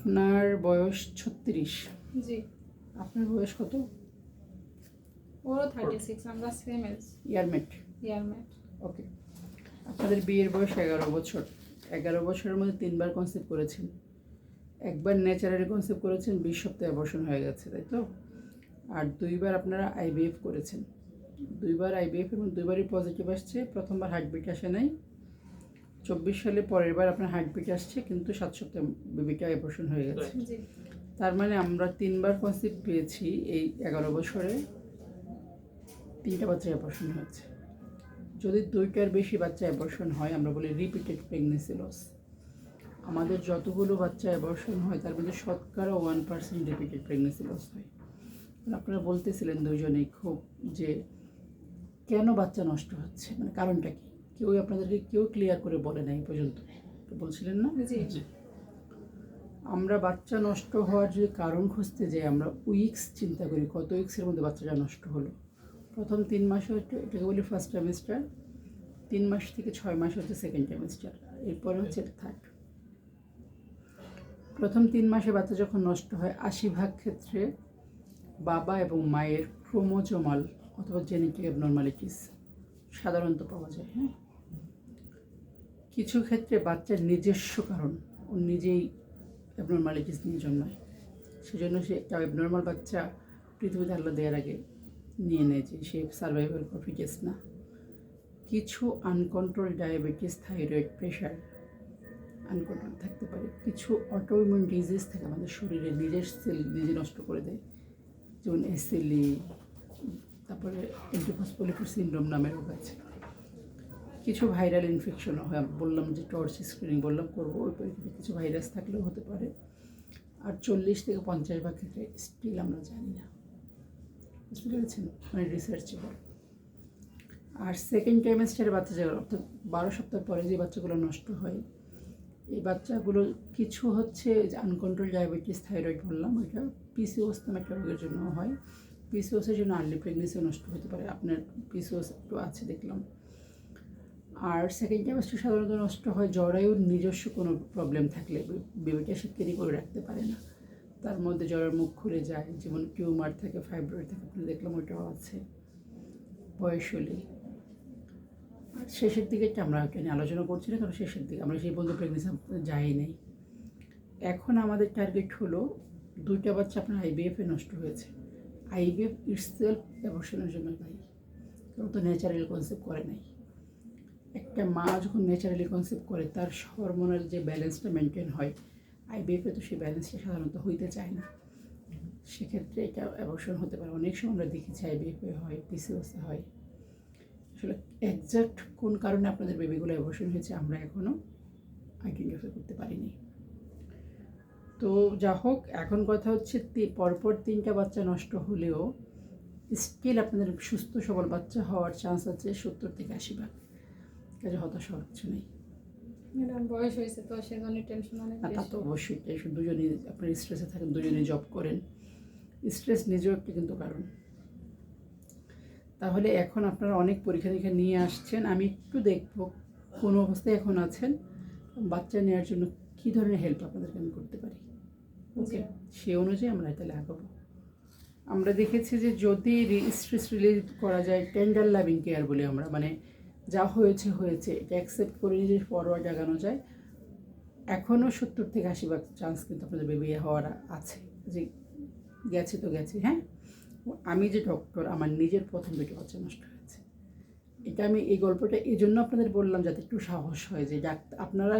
আপনার বয়স ছত্রিশ। জি। আপনার বয়স কত? ওরও থার্টি সিক্স আমরা same age yearmate yearmate okay আপনাদের বিয়ের বয়স এগারো বছর। এগারো বছরের মধ্যে তিনবার কনসেপ্ট করেছেন। একবার ন্যাচারালি কনসেপ্ট করেছেন বিশ সপ্তাহে অবসন হয়ে গেছে তাই তো? আর দুইবার আপনারা আইবিএফ করেছেন। দুইবার আইবিএফ এবং দুইবারই পজিটিভ আসছে প্রথমবার হার্টবিট আসে নাই। চব্বিশ সালে পরের বার আপনার হার্টবিট আসছে কিন্তু সাত সপ্তাহে বেবিটা অপারেশন হয়ে গেছে। তার মানে আমরা তিনবার কনসেপ্ট পেয়েছি এই এগারো বছরে। তিনটা বাচ্চা অপারেশন হয়েছে। যদি দুইটার বেশি বাচ্চা অ্যাবর্শন হয় আমরা বলি রিপিটেড প্রেগনেন্সি লস আমাদের যতগুলো বাচ্চা অ্যাবর্শন হয় তার মধ্যে শতকরা one percent repeated pregnancy loss হয়। মানে আপনারা বলতেছিলেন দুজনেই খুব যে কেন বাচ্চা নষ্ট হচ্ছে মানে কারণটা কি? কেউই আপনাদেরকে কেউ ক্লিয়ার করে বলে নাই এই পর্যন্ত। তো বলছিলেন না? জি। আমরা বাচ্চা নষ্ট হওয়ার যদি কারণ খুঁজতে যাই আমরা উইকস চিন্তা করি কত উইক্সের মধ্যে বাচ্চাটা নষ্ট হলো। প্রথম তিন মাস হচ্ছে এটাকে বলি ফার্স্ট ট্রাইমেস্টার তিন মাস থেকে ছয় মাস হচ্ছে সেকেন্ড ট্রাইমেস্টার এরপরে হচ্ছে থার্ড প্রথম তিন মাসে বাচ্চা যখন নষ্ট হয় আশি ভাগ ক্ষেত্রে বাবা এবং মায়ের ক্রোমোজোমাল অথবা জেনেটিক অ্যাবনর্মালিটিস সাধারণত পাওয়া যায় হ্যাঁ? কিছু ক্ষেত্রে বাচ্চার নিজস্ব কারণ, ও নিজেই অ্যাবনর্মালিটিস নিয়ে জন্মায়। সেজন্য সে একটা অ্যাবনর্মাল বাচ্চা পৃথিবীতে আল্লাহ দেওয়ার আগে নিয়ে নেয় সে সার্ভাইভাল প্রফিটেস না। কিছু uncontrol diabetes thyroid pressure uncontrol থাকতে পারে। কিছু অটোইমিউন ডিজিজ থাকে আমাদের শরীরে, নিজের সেল নিজে নষ্ট করে দেয়। যেমন এসএলই তারপরে এন্টিফসপোলিফোর সিন্ড্রোম নামের রোগ আছে। কিছু ভাইরাল ইনফেকশনও হয়। বললাম যে টর্চ স্ক্রিনিং বললাম, করব। ওই পরীক্ষাতে কিছু ভাইরাস থাকলেও হতে পারে। আর চল্লিশ থেকে পঞ্চাশ ভাগ ক্ষেত্রে স্টিল আমরা জানি না। বুঝতে পেরেছেন? মানে রিসার্চেবল আর সেকেন্ড ট্রাইমেস্টারে বাচ্চা যারা অর্থাৎ বারো সপ্তাহ পরে যে বাচ্চাগুলো নষ্ট হয়, এই বাচ্চাগুলো কিছু হচ্ছে আনকন্ট্রোল ডায়াবেটিস থাইরয়েড বললাম, ওইটা পিসিওস নামে একটা রোগের জন্য হয়। পিসিওসের জন্য আর্লি প্রেগনেন্সিও নষ্ট হতে পারে। আপনার পিসিওস একটু আছে দেখলাম। আর সেকেন্ড ট্রাইমেস্টার সাধারণত নষ্ট হয় জরায়ুর নিজস্ব কোনো প্রবলেম থাকলে বেবিটা সে ক্যারি করে রাখতে পারে না। তার মধ্যে জ্বরের মুখ খুলে যায়, যেমন টিউমার থাকে ফাইব্রয়েড থাকে আপনি দেখলাম ওইটাও আছে, বয়স হলে। আর শেষের দিকে আমরা এটা নিয়ে আলোচনা করছি না, কারণ শেষের দিকে আমরা সেই পর্যন্ত প্রেগনেন্সি যাই নাই। এখন আমাদের টার্গেট হলো দুইটা বাচ্চা আপনার আইবিএফে নষ্ট হয়েছে। আইবিএফ ইটসেলফ অ্যাবর্শনের জন্য দায়ী। কেউ তো ন্যাচারাল কনসেপ্ট করে নাই। একটা মা যখন ন্যাচারালি কনসেপ্ট করে, তার হরমোনাল যে ব্যালেন্সটা মেনটেন হয় আইবিএফে তো সেই ব্যালেন্সটা সাধারণত হইতে চায় না। সেক্ষেত্রে এটা অ্যাবর্শন হতে পারে। অনেক সময় আমরা দেখেছি আইবিএফে হয় পিসিওসে হয়। আসলে একজ্যাক্ট কোন কারণে আপনাদের বেবিগুলো অ্যাবর্শন হয়েছে আমরা এখনও আইডেন্টিফাই করতে পারিনি। তো যা হোক, এখন কথা হচ্ছে পরপর তিনটা বাচ্চা নষ্ট হলেও স্টিল আপনাদের সুস্থ সবল বাচ্চা হওয়ার চান্স আছে সত্তর থেকে আশি ভাগ। কাজে হতাশ হওয়ার কিছু নেই। ম্যাডাম বয়স হয়েছে তো সেজন্য টেনশন অনেক তা তো অবশ্যই টেনশন দুজনেই আপনার স্ট্রেসে থাকেন দুজনেই জব করেন। স্ট্রেস নিজেও একটা কিন্তু কারণ। তাহলে এখন আপনারা অনেক পরীক্ষা নিরীক্ষা নিয়ে আসছেন। আমি একটু দেখব কোন অবস্থায় এখন আছেন। বাচ্চা নেওয়ার জন্য কী ধরনের হেল্প আপনাদেরকে আমি করতে পারি? ওকে সে অনুযায়ী আমরা তাহলে আগাবো আমরা দেখেছি যে যদি স্ট্রেস রিলিজ করা যায় টেন্ডার লাভিং কেয়ার বলি আমরা মানে যা হয়েছে হয়েছে। এটা অ্যাকসেপ্ট করে যে ফরওয়ার্ড আগানো যায়। এখনও সত্তর থেকে আশি ভাগ চান্স কিন্তু আপনাদের বেবি হওয়ার আছে। যে গেছে তো গেছে হ্যাঁ? আমি যে ডক্টর আমার নিজের প্রথম বেটি বাচ্চা নষ্ট হয়েছে। এটা আমি এই গল্পটা এই জন্য আপনাদের বললাম যাতে একটু সাহস হয় যে ডাক্তার আপনারা